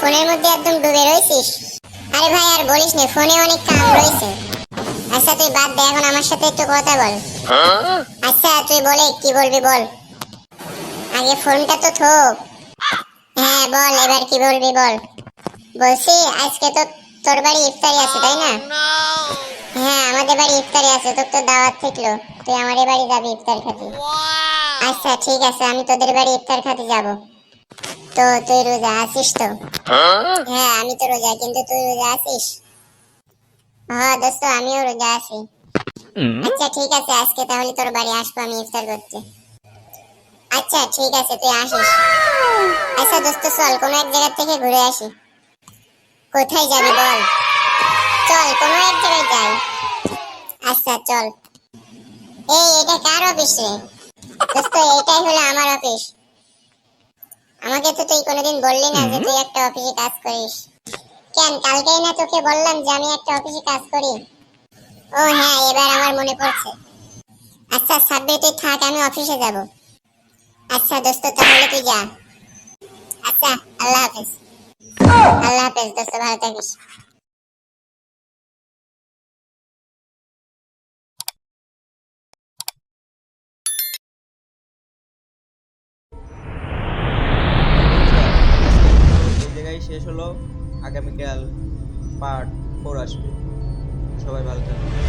ফোনের মধ্যে একদম ডুবে রয়েছিস? আরে ভাই, আর বলিস না, ফোনে অনেক কাম রয়েছে। আচ্ছা তুই বাদ দে, এখন আমার সাথে একটু কথা বল। আচ্ছা তুই বলে, কি বলবি বল? আগে ফোনটা তো থোক। হ্যাঁ বল, এবার কি বলবি বল? বলছি, আজকে তো তোর বাড়ি ইফতারি আছে, তাই না? হ্যাঁ আমাদের বাড়ি ইফতারি আছে, তোর তো দাওয়াত থাকল। তুই আমাদের বাড়ি যাবি ইফতার খেতে। আচ্ছা ঠিক আছে, আমি তোদের বাড়ি ইফতার খেতে যাব। তো তুই রোজা আছিস তো? হ্যাঁ। আমি তো রোজা কিন্তু তুই রোজা আছিস? হ্যাঁ দোস্ত আমিও রোজা আছি। আচ্ছা ঠিক আছে আজকে তাহলে তোর বাড়ি আসব আমি ইফতার করতে। আচ্ছা ঠিক আছে তুই আসিস। আচ্ছা দোস্ত চল কোনো এক জায়গা থেকে ঘুরে আসি। কোথায় যাবি বল? চল কোনো এক জায়গায় যাই। আচ্ছা চল। এই এটা কার অফিস? রে দোস্ত এটাই হলো আমার অফিস। আমাকে তো তুই কোনোদিন বললি না যে তুই একটা অফিসে কাজ করিস। কেন? কালকেই না তোকে বললাম যে আমি একটা অফিসে কাজ করি। ও হ্যাঁ এবার আমার মনে পড়ছে। আচ্ছা সাব্বির তুই থাক আমি অফিসে যাব। আচ্ছা দোস্ত তাহলে তুই যা। আচ্ছা আল্লাহ হাফেজ। আল্লাহ হাফেজ দোস্ত ভালো থাকিস। আগামীকাল পার্ট ফোর আসবে। সবাই ভালো থাকবে